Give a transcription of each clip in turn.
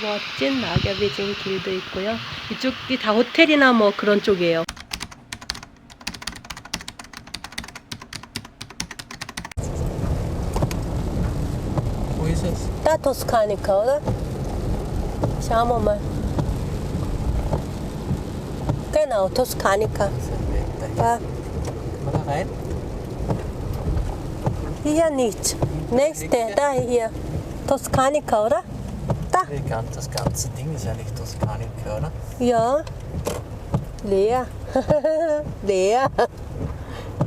멋진 낙엽이 진 길도 있고요. 이쪽이 다 호텔이나 뭐 그런 쪽이에요. Da oder? Schauen wir mal. Genau, Toskanica. Da, Mal da rein. hier nicht. Nächste, da hier. Toskanica, oder? Da. Die gan- Das ganze Ding ist eigentlich Toskanica, oder? Ja. Leer. leer.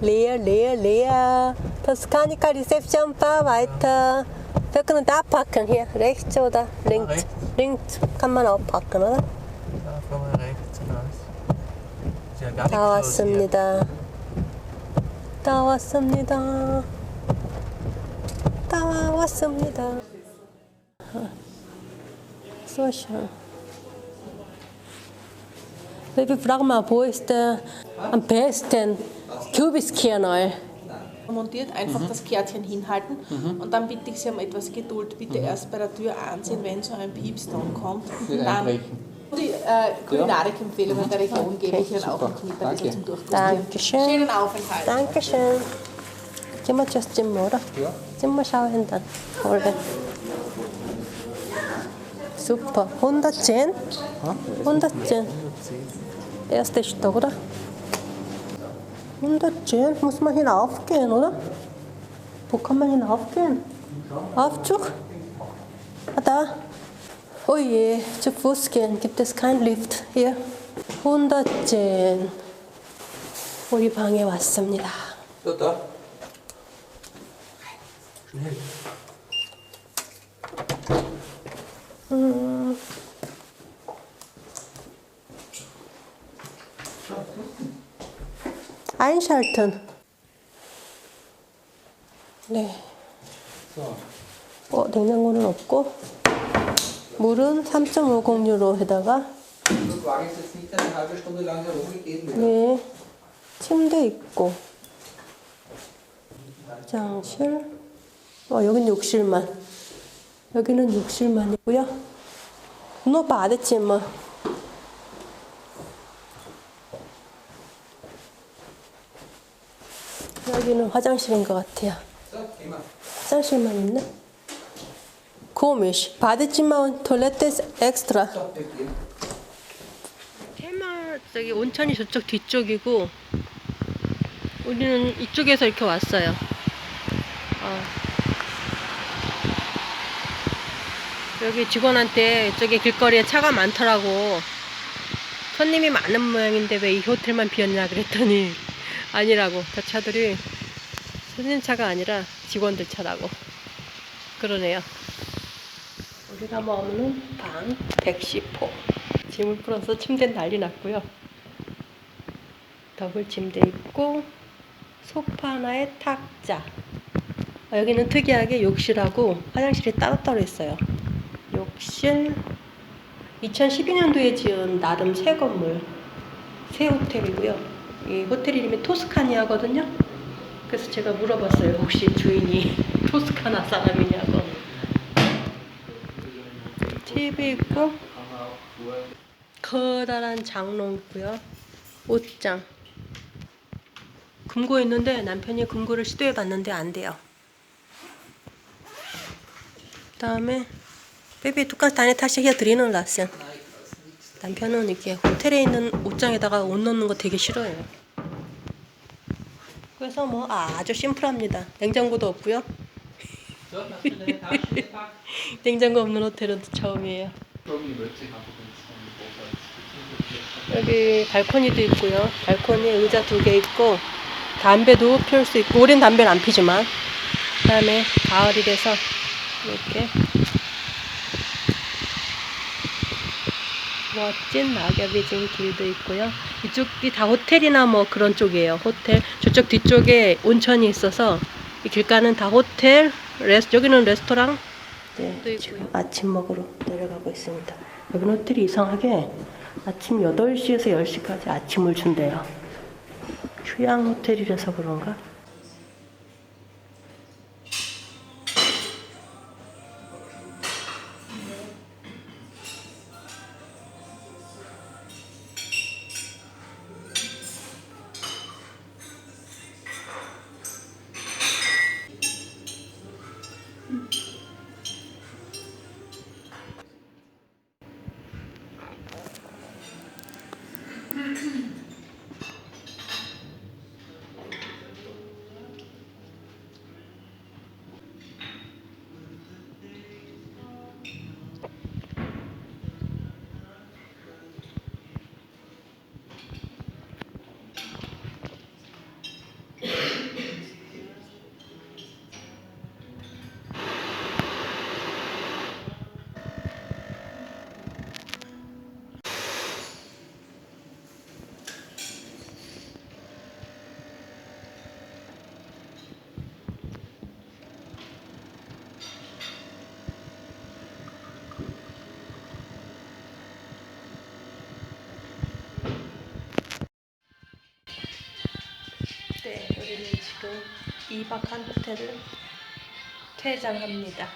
Leer, leer, leer. Toskanica Reception Bar weiter. Wir können da parken hier, rechts oder links? rechts. Links kann man auch parken, oder? Da fahren wir rechts und alles. Ist ja gar nichts 다 los hier. 왔습니다. 다 왔습니다. 다 왔습니다. So schön. Baby, frag mal, wo ist der am besten Kürbiskernal? montiert, einfach das Kärtchen hinhalten und dann bitte ich Sie um etwas Geduld. Bitte erst bei der Tür ansehen, wenn so ein Piepston kommt. Nicht Dann einbrechen. die äh, Kulinarik-Empfehlungen der Region gebe ich Ihnen auch noch mit ein bisschen zum Durchprobieren. Dankeschön. Schönen Aufenthalt. Dankeschön. Zimmer just Zimmer, oder? Ja. Zimmer schauen dann. Oder? Super. 110? 110. Erster Stock, oder? 110 muss man hinaufgehen, oder? Wo kann man hinaufgehen? Aufzug? Ah, da. Oh je, zu Fuß gehen. Gibt es keinen Lift hier? 110. 우리 방에 왔습니다. Einschalten. 네. 어, 냉장고는 없고 물은 3.50 유로에다가 Das Wagen ist jetzt nicht eine halbe Stunde lang herumgegeben. wird. 네 침대 있고 화장실 어 여긴 욕실만 여기는 욕실만 있고요 너 받았지만 여기는 화장실인 것 같아요. 화장실만 있네 komisch gehen. 테마 저기 온천이 저쪽 뒤쪽이고 우리는 이쪽에서 이렇게 왔어요. 어. 여기 직원한테 저기 길거리에 차가 많더라고. 손님이 많은 모양인데 왜 이 호텔만 비었냐 그랬더니 아니라고. 저 차들이 손님 차가 아니라 직원들 차라고. 그러네요. 우리가 머무는 방 110호. 짐을 풀어서 침대 난리 났고요. 더블 침대 있고 소파 하나에 탁자. 아, 여기는 특이하게 욕실하고 화장실이 따로따로 있어요. 욕실 2012년도에 지은 나름 새 건물 새 호텔이고요. 이 호텔 이름이 토스카니아거든요. 그래서 제가 물어봤어요. 혹시 주인이 토스카나 사람이냐고. TV 있고 커다란 장롱 있고요. 옷장. 금고 있는데 남편이 금고를 시도해 봤는데 안 돼요. 그다음에 두kas 다니 타시 hier drinnen lassen. 남편은 이렇게 호텔에 있는 옷장에다가 옷 넣는 거 되게 싫어해요. 그래서 뭐 아 주 심플합니다. 냉장고도 없고요. 냉장고 없는 호텔은 처음이에요. 여기 발코니도 있고요. 발코니에 의자 두 개 있고 담배도 피울 수 있고 우린 담배를 안 피지만 그다음에 가을이 돼서 이렇게 멋진 낙엽이 진 길도 있고요. 이쪽이 다 호텔이나 뭐 그런 쪽이에요. 호텔 저쪽 뒤쪽에 온천이 있어서 이 길가는 다 호텔 레스 여기는 레스토랑 네, 지금 아침 먹으러 내려가고 있습니다. 여기는 호텔이 이상하게 아침 8시에서 10시까지 아침을 준대요. 휴양 호텔이라서 그런가? 2박한 호텔을 퇴장합니다.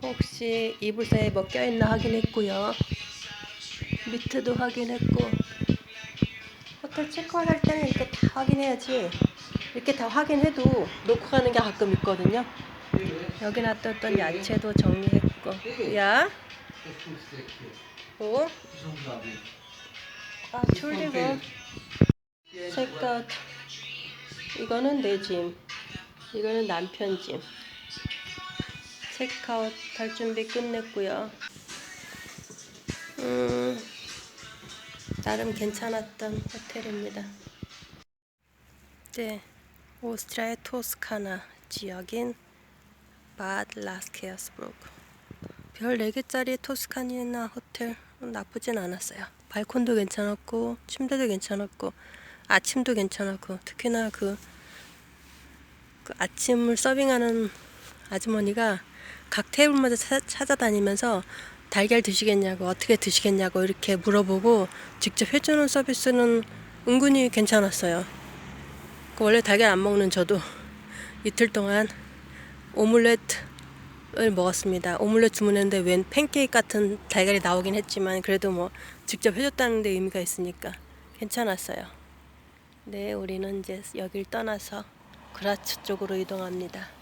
혹시 이불 사이에 뭐 껴있나 확인했고요. 미트도 확인했고 호텔 체크아웃 할 때는 이렇게 다 확인해야지 이렇게 다 확인해도 놓고 가는 게 가끔 있거든요. 여기 놔뒀던 야채도 정리했고 야? 오? 아, 출리고 체크아웃 이거는 내 짐. 이거는 남편 짐. 체크아웃 할 준비 끝냈고요. 음, 나름 괜찮았던 호텔입니다. 네, 오스트리아의 토스카나 지역인 바드 라스케어스부르크. 별 4개짜리 토스카니나 호텔 나쁘진 않았어요. 발콘도 괜찮았고 침대도 괜찮았고 아침도 괜찮았고 특히나 그, 그 아침을 서빙하는 아주머니가 각 테이블마다 차- 찾아다니면서 달걀 드시겠냐고 어떻게 드시겠냐고 이렇게 물어보고 직접 해주는 서비스는 은근히 괜찮았어요. 그 원래 달걀 안 먹는 저도 이틀 동안 오믈렛을 먹었습니다. 오믈렛 주문했는데 웬 팬케이크 같은 달걀이 나오긴 했지만 그래도 뭐 직접 해줬다는 데 의미가 있으니까 괜찮았어요. 네, 우리는 이제 여길 떠나서 그라츠 쪽으로 이동합니다.